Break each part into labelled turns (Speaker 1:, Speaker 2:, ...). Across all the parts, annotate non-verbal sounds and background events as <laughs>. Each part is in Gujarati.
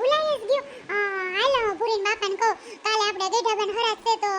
Speaker 1: ભૂલાઈ જ ગયું. હાલો હું પૂરીન બાપાને કહું કાલે આપણે ગઈઢાબાને હરાશે તો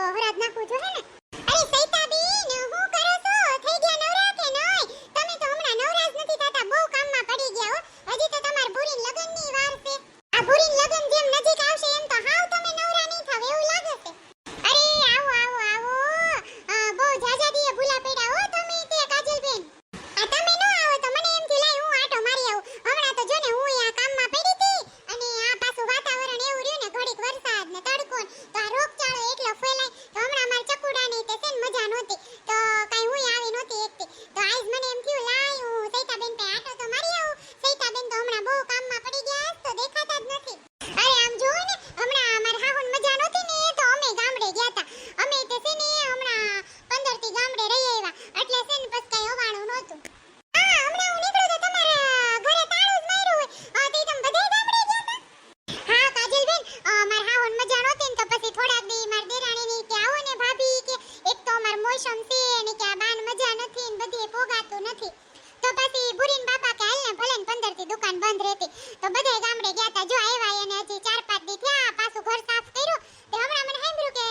Speaker 1: તો બધે ગામડે ગયા જો આવ્યા એને હજી ચાર પાંચ દી થયા પાછું ઘર સાફ કર્યું. તે હમણાં મને સાંભળ્યું કે,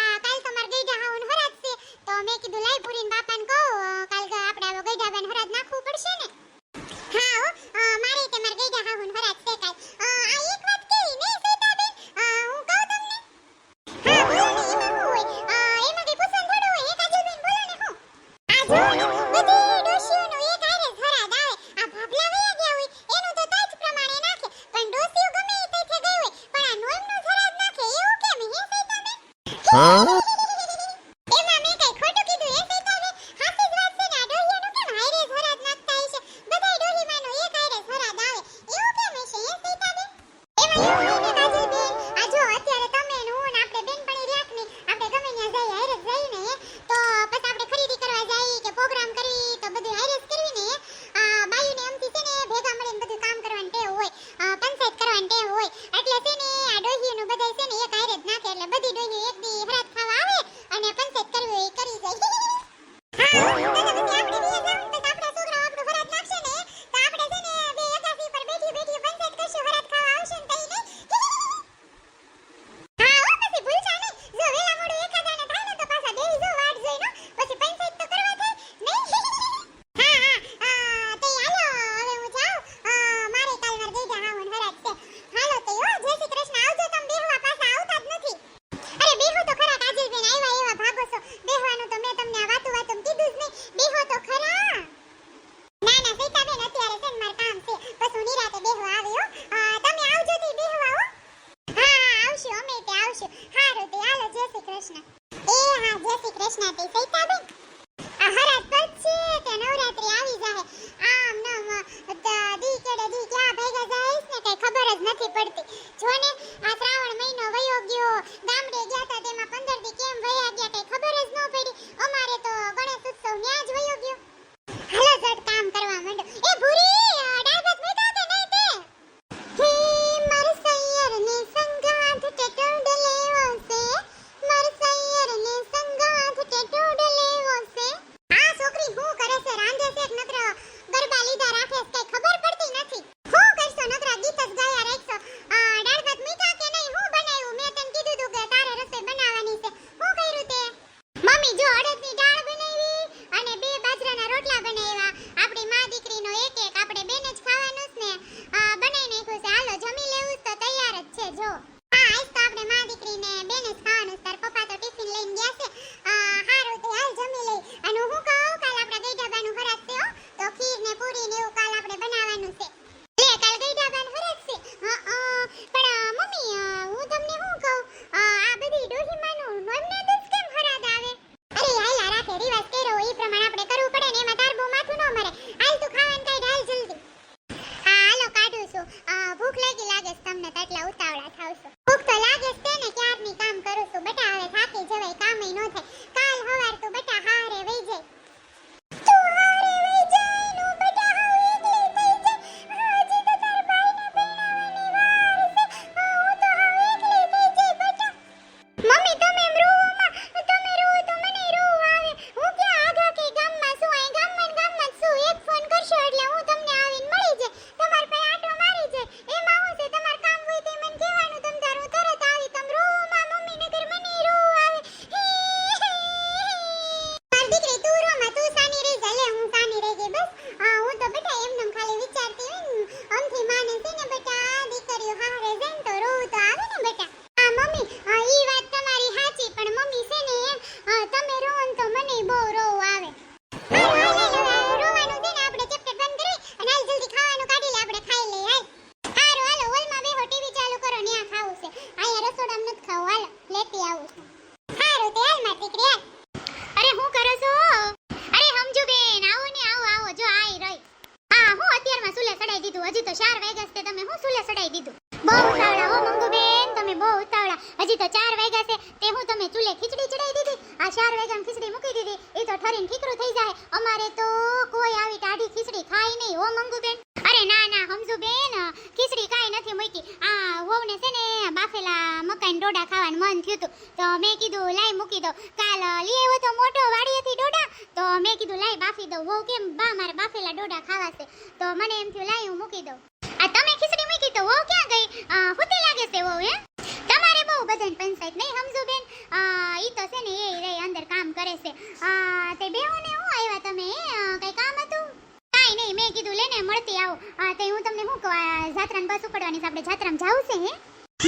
Speaker 1: આ કાલ તમાર ગઈડા હાઉન હરાજ છે. તો મેં કીધું લાઈ પૂરીને બાપાને કહું કાલ આપણે હવે ગઈડા બેન હરાજ નાખવું પડશે ને. હા, હો મારે તમાર ગઈડા હાઉન હરાજ છે કાલ. આ એક વાત કેવી, નહીં સૈતા બેન હું કહું તમને? હા, બોલો ને, એમાં હું હોય? એમાં કઈ પસંદ થોડું હોય? એ કાજલ બેન બોલો ને હું આ જો Huh? Tony, I think તો ચાર વાગ્યા છે. તે હું તમે ચૂલે ખીચડી ચડાઈ દીધી. આ ચાર વાગ્યામાં ખીચડી મૂકી દીધી. એ તો ઠરીને ઠીકરું થઈ જાય. અમારે તો કોઈ આવી ટાઢી ખીચડી ખાય નહીં. હો મંગુબેન? અરે ના ના સમજુ બેન ખીચડી કાંઈ નથી મૂકી. આ વહુને છે ને બાફેલા મકાઈ ડોડા ખાવાનું મન થયું હતું. તો મેં કીધું લાઈ મૂકી દો કાલ લઈ આવ્યો તો મોટો વાડીએથી ડોડા. તો મેં કીધું લાઈ બાફી દઉં. વહુ કેમ બા મારે બાફેલા ડોડા ખાવા છે. તો મને એમ થયું લાઈ હું મૂકી દઉં. આ તમે ખીચડી મૂકી તો વહુ ક્યાં ગઈ? આ, લાગે છે વહુ હે? તમારે બધાને પંચાયત નહીં સમજુ બેન. એ તો છે ને એ રે અંદર કામ કરે છે. તે બેહોને હું આવ્યા તમે? કંઈ કામ હતું? કાંઈ નહીં, મેં કીધું લેને મળતી આવો. તે હું તમને શું કહું જાત્રાને બસ ઉપડવાની છે, આપણે જાત્રામાં જાવું છે, હે?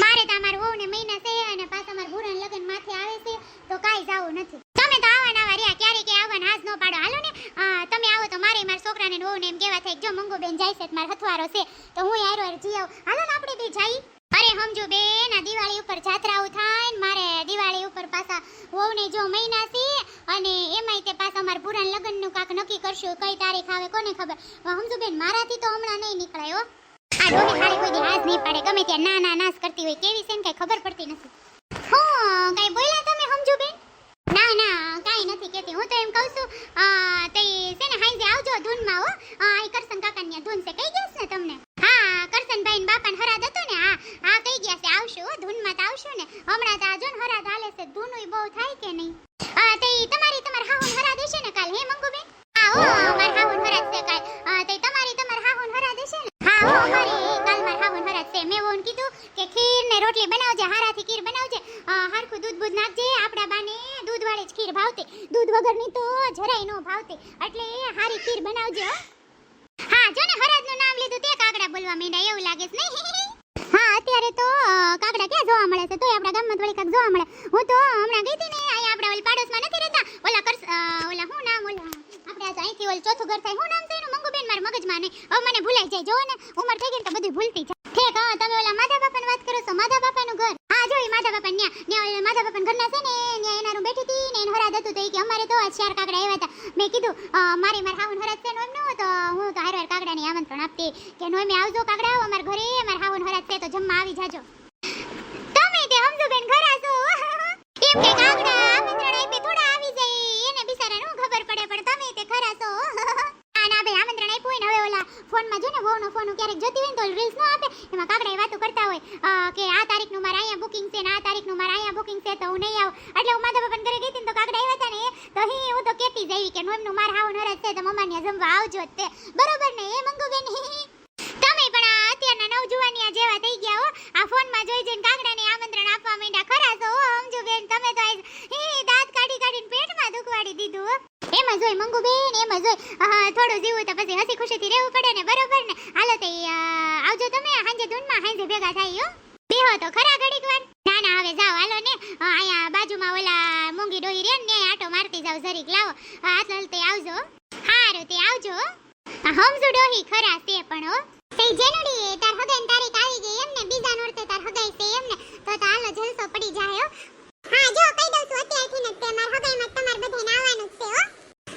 Speaker 1: મારે તો અમારું વહુ ને મહિના છે અને પાછા અમારા ભૂરાને લગ્ન માથે આવે છે, તો કાંઈ જાવું નથી. તમે તો આવા નવા રહ્યા, ક્યારે કે આવવાના હાથ ન પાડો. હાલો ને તમે આવો તો મારે મારા છોકરાને ને વહુને એમ કેવા થાય જો મંગુ બેન જાય છે મારા હથવારો છે, તો હું યાર હારો જઈ આવું. હાલો ને, આપણે બે જઈ. અરે સમજો બેન આ દિવાળી ઉપર જાત્રાઓ થાય ને મારે દિવાળી ઉપર પાછા વહુને જો મહિના સી અને એમાંય તે પાછા મારા પુરાણ લગ્નનું કાંક નક્કી કરશું કઈ તારીખ આવે કોને ખબર. સમજુ બેન મારાથી તો હમણાં નહીં નીકળાય હો. આ ડોહી હારી કોઈ દી હાથ નહીં પાડે, ગમે ત્યાં ના ના, નાશ કરતી હોય કેવી છે ને કઈ ખબર પડતી નથી. હું, કઈ બોલ્યા તમે સમજુ બેન ના ના, કાંઈ નથી કહેતી. હું તો એમ કહું છું તે છે ને હાંજે આવજો ધૂનમાં હો. આ કરસન કાકાની ધૂન છે. કઈ ગયા ને તમને? હા, કરશનભાઈ ને બાપાને હરાદ હતો ને હા છે આવશું હો, ધૂનમાં તો આવશું ને. હમણાં તો આજો ને હરાદ હાલે છે, ધૂનુંય બહુ થાય કે નહીં? આ, તે તમારી તમાર હાહુન હરાદ હશે ને કાલ, હે મંગુબેન? હો અમાર હાહુન અહીંથી ઓલું ચોથું ઘર થાય. હું નામ તો એનું મંગુબેન મારા મગજમાં નહીં હવે મને ભૂલાઈ જાય. જો ને, ઉંમર થઈ ગઈ ને તો બધું ભૂલતી જાય. ઠીક, હા, તમે ઓલા માધા બાપાની વાત કરો છો? માધા બાપાનું ઘર? હા જો એ માધા બાપા ન્યા ન્યા ઓલા માધા બાપાના ઘરના છે ને ન્યા એના રૂમ બેઠી હતી ને, એને હરાદ હતું તો એ કે અમારે તો આ ચાર કાકડા આવ્યા હતા. મેં કીધું મારે મારા હાવન હરાદ છે એમ નો તો હું તો હારવાર કાકડાની આમંત્રણ આપતી. કે નો મેં આવજો કાકડા આવો અમારા ઘરે, મારા હાવન હરાદ છે તો જમવા આવી જાજો. તમે તે સમજો બેન ઘરા છો <laughs> એમ કે કાગડા આમંત્રણ આપે થોડા આવી જાય એને બિચારાને શું ખબર પડે પણ તમે તે ખરા છો આ ના ભાઈ આમંત્રણ આપ્યું હોય ને હવે ઓલા ને વહુનો ફોન ક્યારેક જોતી હોય ને તો રીલ્સ નો આપે. એમાં કાગડા વાતો કરતા હોય કે આ તારીખનું મારે અહીંયા બુકિંગ છે ને આ તારીખનું મારે અહીંયા બુકિંગ છે તો હું નહીં આવું. એટલે હું માધવ ઘરે ગઈ ને તો કાગડા આવ્યા હતા ને તો હી, હું તો કેતી જઈ કે એમનું, મારે હાવ નરજ છે તો મમ્માને જમવા આવજો તે. બરોબર ને, એ મંગુ બેન <laughs> તમે પણ અત્યારના અત્યારના નવજુવાનિયા જેવા થઈ ગયા હો. આ ફોનમાં જોઈ જોઈને કાગડાને આમંત્રણ આપવા માંડ્યા ખરા છો હો સમજો બેન તમે તો આજ હી દાંત કાઢી કાઢીને પેટમાં દુખવાડી દીધું હો એમાં હોય મંગુ બેન જ જોઈ હા, થોડું જીવું તો પછી હસી ખુશીથી રહેવું પડે ને બરોબર ને? હાલો તો આવજો તમે હાંજે ધૂનમાં હાંજે ભેગા થાય હો. બેહો તો ખરા ઘડીક વાર. ના ના હવે જાઓ હાલો ને. અહીંયા બાજુમાં ઓલા મૂંગી ડોહી રે ને આટો મારતી જાવ જરીક લાવો. હાલ તે આવજો. હારું તે આવજો હમઝુ ડોહી ખરા તે પણ હો. તે એ તાર હગાઈ તારીખ આવી ગઈ એમને બીજા નોરતે તાર હગાઈ છે એમને તો તો હાલો જલસો પડી જાય હો. હા જો કહી દઉં છું અત્યારથી ને તે માર હગાઈમાં તમાર બધાને આવવાનું છે હો.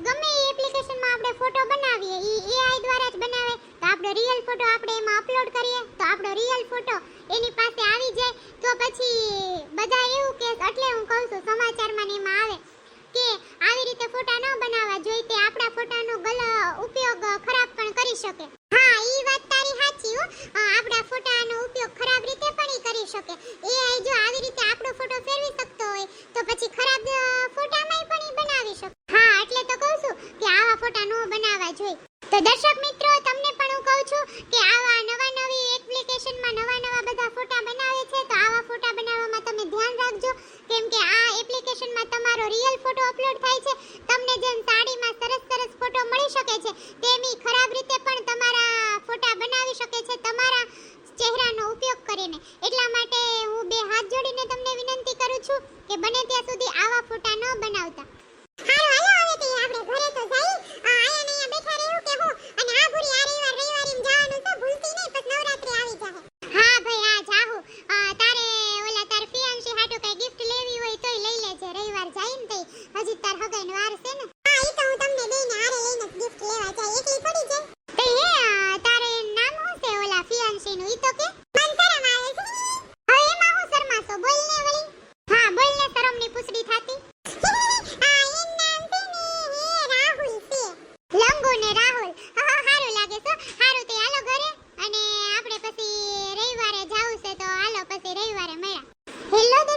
Speaker 1: ગમે એ એપ્લિકેશનમાં આપણે ફોટો બનાવીએ એ એઆઈ દ્વારા જ બનાવે, તો આપણો રિયલ ફોટો આપણે Hello